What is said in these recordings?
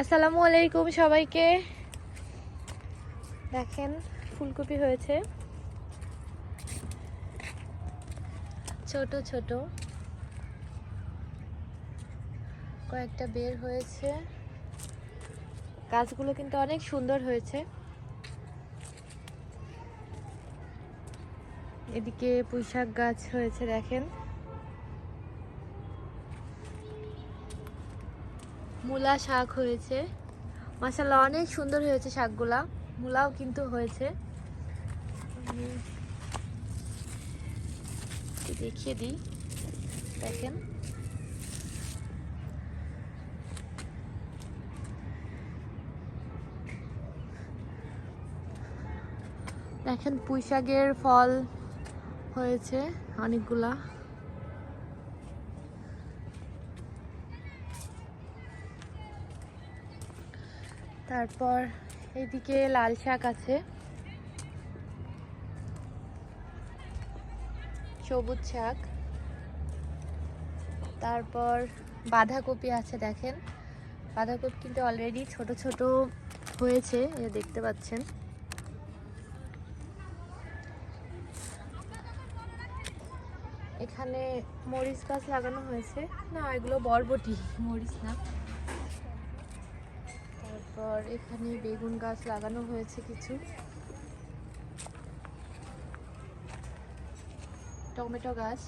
আসসালামু আলাইকুম সবাইকে। দেখেন, ফুলকপি হয়েছে। ছোট ছোট। কয়েকটা বের হয়েছে। গাছগুলো কিন্তু অনেক সুন্দর হয়েছে। এদিকে পুঁইশাক গাছ হয়েছে, দেখেন। মূলা শাক হয়েছে। মাসাল্লাহ অনেক সুন্দর হয়েছে শাকগুলা। মূলাও কিন্তু হয়েছে। দেখিয়ে দিই। দেখেন। দেখেন পুঁই শাকের ফল হয়েছে অনেকগুলা। তারপর এদিকে লাল শাক আছে। সবুজ শাক। তারপর বাঁধাকপি আছে দেখেন। বাঁধাকপি কিন্তু অলরেডি ছোট ছোট হয়েছে দেখতে পাচ্ছেন। এখানে মরিচ গাছ লাগানো হয়েছে। না, এগুলো বরবটি, মরিচ না। তারপর এখানে বেগুন গাছ লাগানো হয়েছে কিছু। টমেটো গাছ।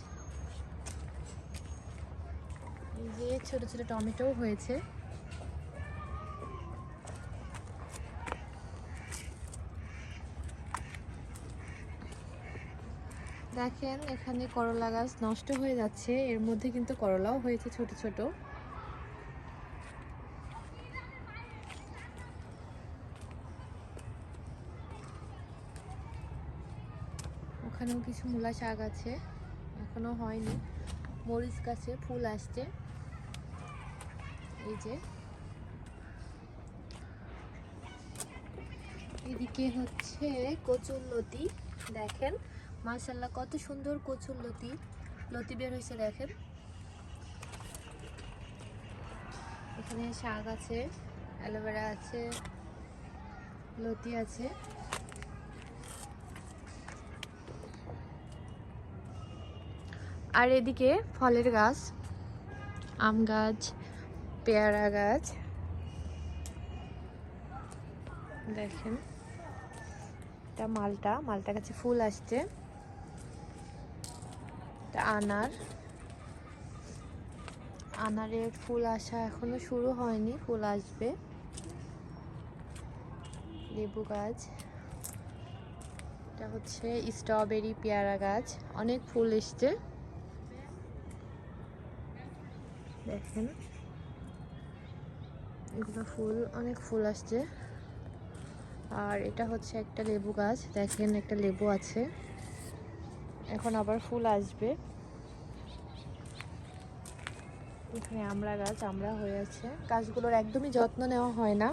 এই যে ছোট ছোট টমেটো হয়েছে। দেখেন, এখানে করলা গাছ নষ্ট হয়ে যাচ্ছে। এর মধ্যে কিন্তু করলাও হয়েছে ছোট ছোট। ওখানেও কিছু মূলা শাক আছে, এখনও হয়নি। মরিচ গাছে ফুল আসছে। এই যে। এদিকে হচ্ছে কচুর লতি, দেখেন। মাশাল্লাহ কত সুন্দর কচুর লতি। লতি বের হয়েছে, দেখেন। এখানে শাক আছে, অ্যালোভেরা আছে, লতি আছে। আর এদিকে ফলের গাছ, আম গাছ, পেয়ারা গাছ। দেখেন, এটা মালটা মালটা গাছে ফুল আসছে। আনার। আনারের ফুল আসা এখনও শুরু হয়নি, ফুল আসবে। লেবু গাছ। এটা হচ্ছে স্ট্রবেরি পেয়ারা গাছ, অনেক ফুল এসছে। দেখেন। এগুলো ফুল, অনেক ফুল আসছে। আর এটা হচ্ছে একটা লেবু গাছ। দেখেন, একটা লেবু আছে। এখন আবার ফুল আসবে। এখানে আমড়া গাছ আমড়া হয়ে আছে। গাছগুলোর একদমই যত্ন নেওয়া হয় না।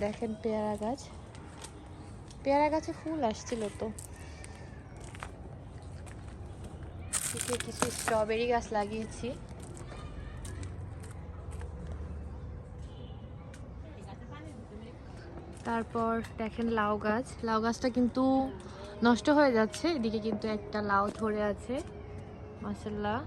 দেখেন পেয়ারা গাছ। পেয়ারা গাছে ফুল আসছিল তো। এদিকে কিছু স্ট্রবেরি গাছ লাগিয়েছি। তারপর দেখেন লাউ গাছ। লাউ গাছটা কিন্তু নষ্ট হয়ে যাচ্ছে, এদিকে কিন্তু একটা লাউ ধরে আছে মাসাল্লাহ